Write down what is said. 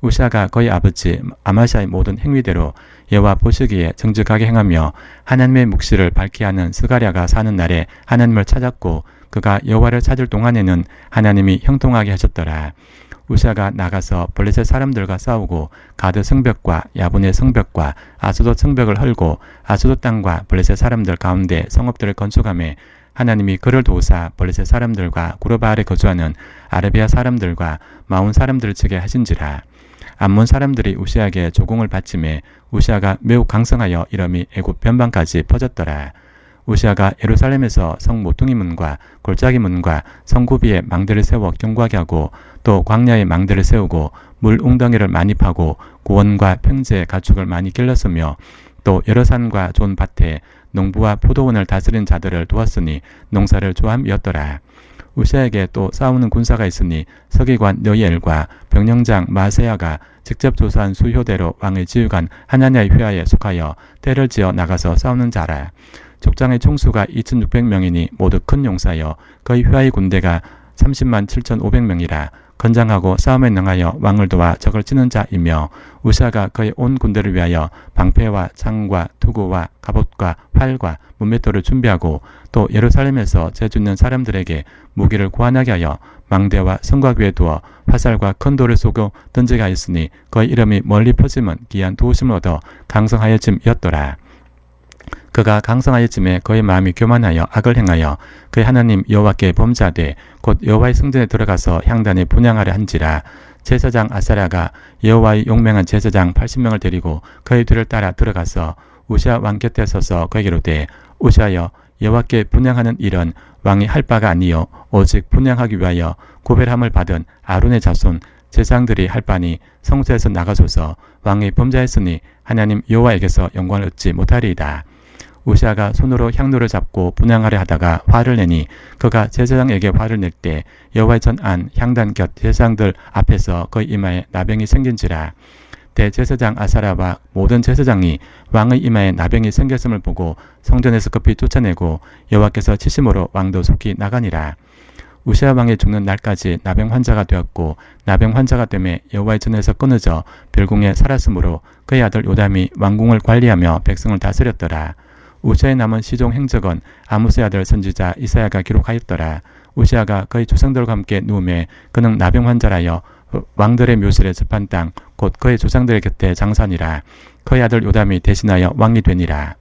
우시아가 그의 아버지 아마샤의 모든 행위대로 여호와 보시기에 정직하게 행하며 하나님의 묵시를 밝히 하는 스가랴가 사는 날에 하나님을 찾았고 그가 여호와를 찾을 동안에는 하나님이 형통하게 하셨더라. 우시아가 나가서 블레셋 사람들과 싸우고 가드 성벽과 야분의 성벽과 아수도 성벽을 헐고 아수도 땅과 블레셋 사람들 가운데 성읍들을 건축하며 하나님이 그를 도우사 블레셋 사람들과 구르바 아래 거주하는 아르비아 사람들과 마온 사람들을 치게 하신지라. 암몬 사람들이 우시아에게 조공을 바치매 우시아가 매우 강성하여 이름이 애굽 변방까지 퍼졌더라. 우시아가 예루살렘에서 성 모퉁이 문과 골짜기 문과 성구비에 망대를 세워 경고하게 하고 또 광야에 망대를 세우고 물 웅덩이를 많이 파고 고원과 평지에 가축을 많이 길렀으며 또 여러 산과 좋은 밭에 농부와 포도원을 다스린 자들을 도왔으니 농사를 조함이었더라. 우시아에게 또 싸우는 군사가 있으니 서기관 여이엘과 병령장 마세야가 직접 조사한 수효대로 왕의 지휘관 하나냐의 회하에 속하여 때를 지어 나가서 싸우는 자라. 족장의 총수가 2,600명이니 모두 큰 용사여 거의 회하의 군대가 30만 7,500명이라 건장하고 싸움에 능하여 왕을 도와 적을 치는 자이며 우시아가 그의 온 군대를 위하여 방패와 창과 투구와 갑옷과 활과 문맷돌을 준비하고 또 예루살렘에서 재주있는 사람들에게 무기를 고안하게 하여 망대와 성곽 위에 두어 화살과 큰 돌을 쏘고 던지게 하였으니 그의 이름이 멀리 퍼지면 귀한 도우심을 얻어 강성하여짐이었더라. 그가 강성하였음에 그의 마음이 교만하여 악을 행하여 그의 하나님 여호와께 범죄하되 곧 여호와의 성전에 들어가서 향단에 분양하려 한지라 제사장 아사랴가 여호와의 용맹한 제사장 80명을 데리고 그의 뒤를 따라 들어가서 우시아 왕 곁에 서서 그에게로 되 우시아여 여호와께 분양하는 일은 왕이 할 바가 아니요 오직 분양하기 위하여 고별함을 받은 아론의 자손 제사장들이 할 바니 성소에서 나가소서 왕이 범죄했으니 하나님 여호와에게서 영광을 얻지 못하리이다. 우시아가 손으로 향로를 잡고 분양하려 하다가 화를 내니 그가 제사장에게 화를 낼 때 여호와의 전 안 향단 곁 제사장들 앞에서 그의 이마에 나병이 생긴지라 대제사장 아사라와 모든 제사장이 왕의 이마에 나병이 생겼음을 보고 성전에서 급히 쫓아내고 여호와께서 치심으로 왕도 속히 나가니라 우시아 왕이 죽는 날까지 나병 환자가 되었고 나병 환자가 되매 여호와의 전에서 끊어져 별궁에 살았으므로 그의 아들 요담이 왕궁을 관리하며 백성을 다스렸더라. 우시아의 남은 시종 행적은 아무스의 아들 선지자 이사야가 기록하였더라. 우시아가 그의 조상들과 함께 누움에 그는 나병 환자라여 왕들의 묘실에 접한 땅 곧 그의 조상들의 곁에 장산이라 그의 아들 요담이 대신하여 왕이 되니라.